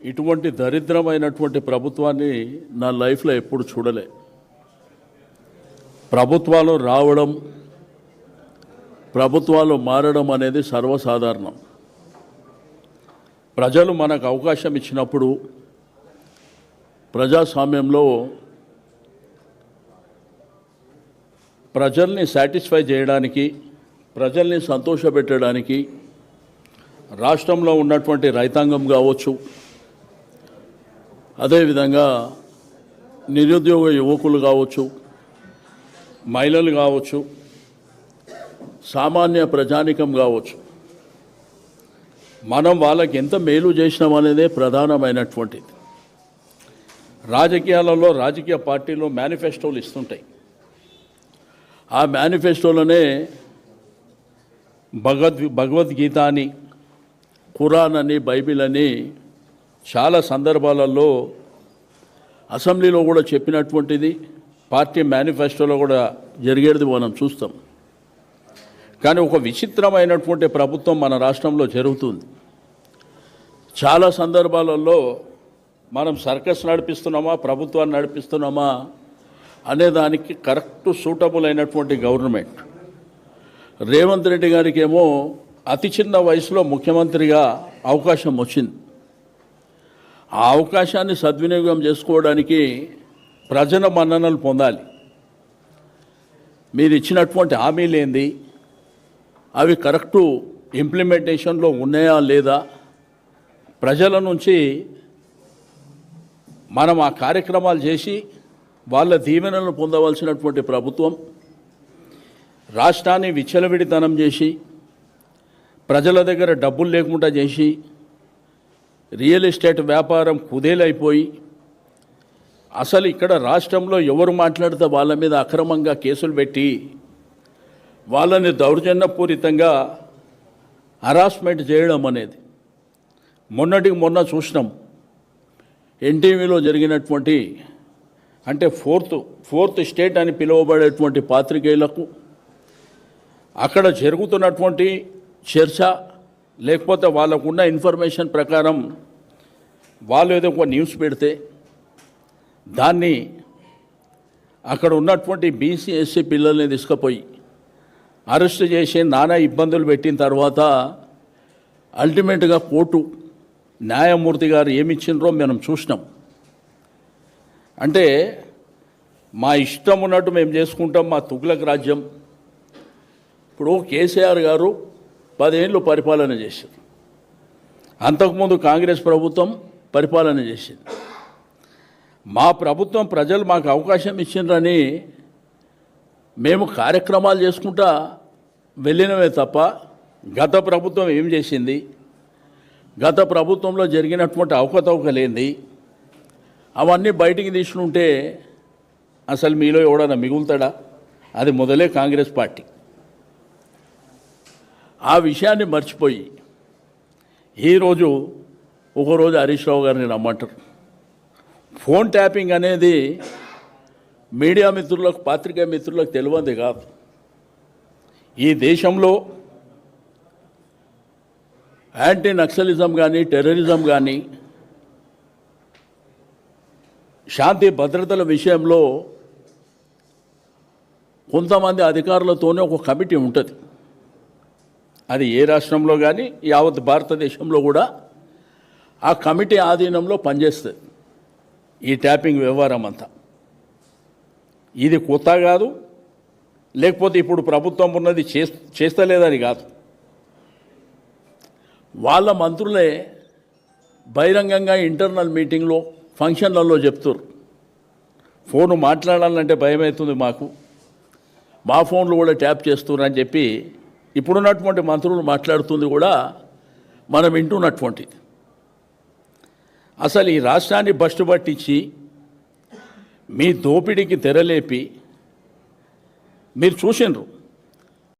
ఇటువంటి దరిద్రమైనటువంటి ప్రభుత్వాన్ని నా లైఫ్లో ఎప్పుడు చూడలే. ప్రభుత్వాలు రావడం ప్రభుత్వాలు మారడం అనేది సర్వసాధారణం. ప్రజలు మనకు అవకాశం ఇచ్చినప్పుడు ప్రజాస్వామ్యంలో ప్రజల్ని సాటిస్ఫై చేయడానికి ప్రజల్ని సంతోషపెట్టడానికి రాష్ట్రంలో ఉన్నటువంటి రైతాంగం కావచ్చు అదేవిధంగా నిరుద్యోగ యువకులు కావచ్చు మహిళలు కావచ్చు సామాన్య ప్రజానికం కావచ్చు మనం వాళ్ళకి ఎంత మేలు చేసినాం అనేదే ప్రధానమైనటువంటిది. రాజకీయాలలో రాజకీయ పార్టీలు మేనిఫెస్టోలు ఇస్తుంటాయి. ఆ మేనిఫెస్టోలోనే భగవద్ భగవద్గీత అని ఖురాన్ అని బైబిల్ అని చాలా సందర్భాలలో అసెంబ్లీలో కూడా చెప్పినటువంటిది పార్టీ మేనిఫెస్టోలో కూడా జరిగేది మనం చూస్తాం. కానీ ఒక విచిత్రమైనటువంటి ప్రభుత్వం మన రాష్ట్రంలో జరుగుతుంది. చాలా సందర్భాలలో మనం సర్కస్ నడిపిస్తున్నామా ప్రభుత్వాన్ని నడిపిస్తున్నామా అనే దానికి కరెక్ట్ సూటబుల్ అయినటువంటి గవర్నమెంట్. రేవంత్ రెడ్డి గారికి ఏమో అతి చిన్న వయసులో ముఖ్యమంత్రిగా అవకాశం వచ్చింది. ఆ అవకాశాన్ని సద్వినియోగం చేసుకోవడానికి ప్రజల మన్ననలు పొందాలి. మీరు ఇచ్చినటువంటి హామీలు ఏంది? అవి కరెక్టు ఇంప్లిమెంటేషన్లో ఉన్నాయా లేదా? ప్రజల నుంచి మనం ఆ కార్యక్రమాలు చేసి వాళ్ళ దీవెనలను పొందవలసినటువంటి ప్రభుత్వం రాష్ట్రాన్ని విచ్చలవిడితనం చేసి ప్రజల దగ్గర డబ్బులు లేకుండా చేసి రియల్ ఎస్టేట్ వ్యాపారం కుదేలైపోయి అసలు ఇక్కడ రాష్ట్రంలో ఎవరు మాట్లాడితే వాళ్ళ మీద అక్రమంగా కేసులు పెట్టి వాళ్ళని దౌర్జన్యపూరితంగా హరాస్మెంట్ చేయడం అనేది. మొన్నటికి మొన్న చూసినాం. ఎన్టీవీలో జరిగినటువంటి అంటే ఫోర్త్ ఫోర్త్ స్టేట్ అని పిలువబడేటువంటి పాత్రికేయులకు అక్కడ జరుగుతున్నటువంటి చర్చ లేకపోతే వాళ్ళకున్న ఇన్ఫర్మేషన్ ప్రకారం వాళ్ళు ఏదో ఒక న్యూస్ పెడితే దాన్ని అక్కడ ఉన్నటువంటి బీసీ ఎస్సీ పిల్లల్ని తీసుకుపోయి అరెస్ట్ చేసి నానా ఇబ్బందులు పెట్టిన తర్వాత అల్టిమేట్గా కోర్టు న్యాయమూర్తి గారు ఏమిచ్చిండ్రో మనం చూసినాం. అంటే మా ఇష్టం ఉన్నట్టు మేము చేసుకుంటాం మా తుగ్లక్ రాజ్యం. ఇప్పుడు కేసీఆర్ గారు పదేళ్ళు పరిపాలన చేశారు అంతకుముందు కాంగ్రెస్ ప్రభుత్వం పరిపాలన చేసింది. మా ప్రభుత్వం ప్రజలు మాకు అవకాశం ఇచ్చిండ్రని మేము కార్యక్రమాలు చేసుకుంటా వెళ్ళినవే తప్ప గత ప్రభుత్వం ఏం చేసింది? గత ప్రభుత్వంలో జరిగినటువంటి అవకతవకలేంది అవన్నీ బయటికి తీసుకుంటే అసలు మీలో ఎవడన్నా మిగులుతాడా? అది మొదలే కాంగ్రెస్ పార్టీ. ఆ విషయాన్ని మర్చిపోయి ఈరోజు ఒకరోజు హరీష్ రావు గారిని రమ్మంటారు. ఫోన్ ట్యాపింగ్ అనేది మీడియా మిత్రులకు పాత్రికా మిత్రులకు తెలియంది కాదు. ఈ దేశంలో యాంటీ నక్సలిజం కానీ టెర్రరిజం కానీ శాంతి భద్రతల విషయంలో కొంతమంది అధికారులతోనే ఒక కమిటీ ఉంటుంది. అది ఏ రాష్ట్రంలో కానీ యావత్ భారతదేశంలో కూడా ఆ కమిటీ ఆధీనంలో పనిచేస్తుంది. ఈ ట్యాపింగ్ వ్యవహారం అంతా. ఇది కొత్త కాదు. లేకపోతే ఇప్పుడు ప్రభుత్వం ఉన్నది చే చేస్తలేదని కాదు. వాళ్ళ మంత్రులే బహిరంగంగా ఇంటర్నల్ మీటింగ్లో ఫంక్షన్లలో చెప్తారు ఫోన్ మాట్లాడాలంటే భయం అవుతుంది మాకు. మా ఫోన్లు కూడా ట్యాప్ చేస్తున్నారని చెప్పి ఇప్పుడున్నటువంటి మంత్రులు మాట్లాడుతుంది కూడా మనం వింటున్నటువంటిది అసలు ఈ రాష్ట్రాన్ని బస్టు పట్టించి మీ దోపిడీకి తెరలేపి మీరు చూసినారు.